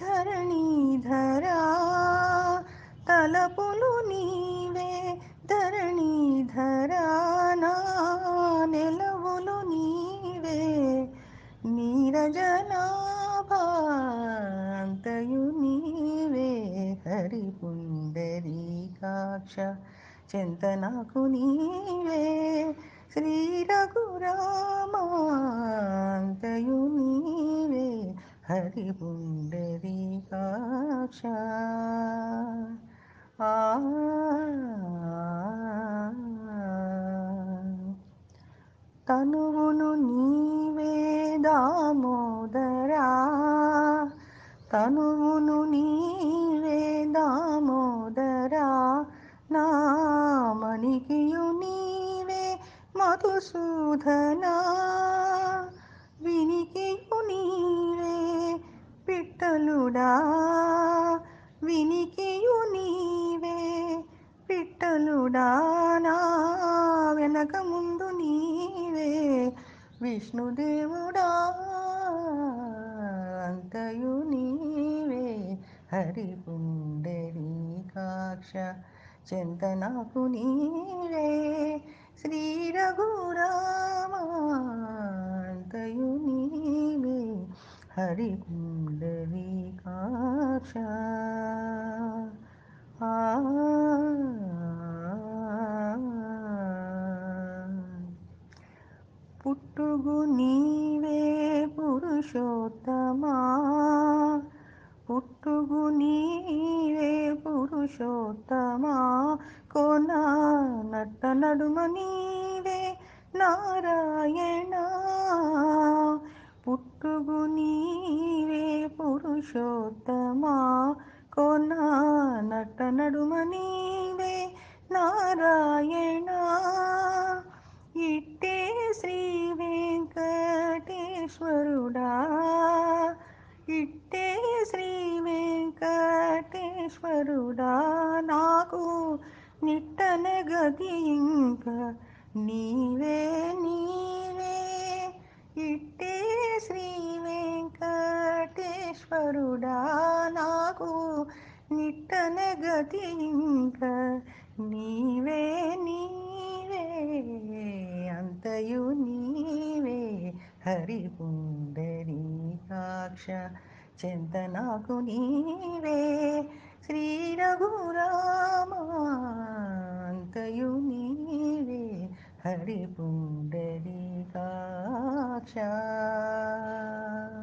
ధరణీధరా తలపులు నీవే ధరణీధరా నా నెలవులు నీవే నీరజనాభాంతయు నీవే హరిపుండరీకాక్ష చింతనకు నీవే శ్రీ రఘురామాంతయు నీవే హరి పుండరీకాక్ష ఆ. తనువును నీవే దామోదరా. తనువును నీవే దామోదరా. నా మణికియు నీవే మధుసూధనా. పిట్టలుడా వినికియు నీవే పిట్టలుడా నా వెనక ముందు నీవే విష్ణుదేవుడా అంతయు నీవే హరిపుండరీకాక్ష చింతనకు నీవే శ్రీ రఘురామ అంతయు నీవే హరి పుండరీకాక్ష పుట్టుగు నీవే పురుషోత్తమా? పుట్టుగు నీవే పురుషోత్తమా? కోనా నట్ట నడుమ నీవే నారాయణ. పురుషోత్తమా? కోన నట నడుమ నీవే నారాయణ. ఇట్టే శ్రీ వెంకటేశ్వరుడా. ఇట్టే శ్రీ వెంకటేశ్వరుడా. నాకు నిట్టన గతి ఇంక నీవే నీవే. ఇట్టే శ్రీ వెంకటేశ్వరుడా నాకు? నిట్టన గతి ఇంక నీవే నీవే అంతయు నీవే. హరి పుండరీకాక్ష చింతనకు నీవే. శ్రీ రఘురామ అంతయు నీవే. హరి పుండరీకాక్ష ఆ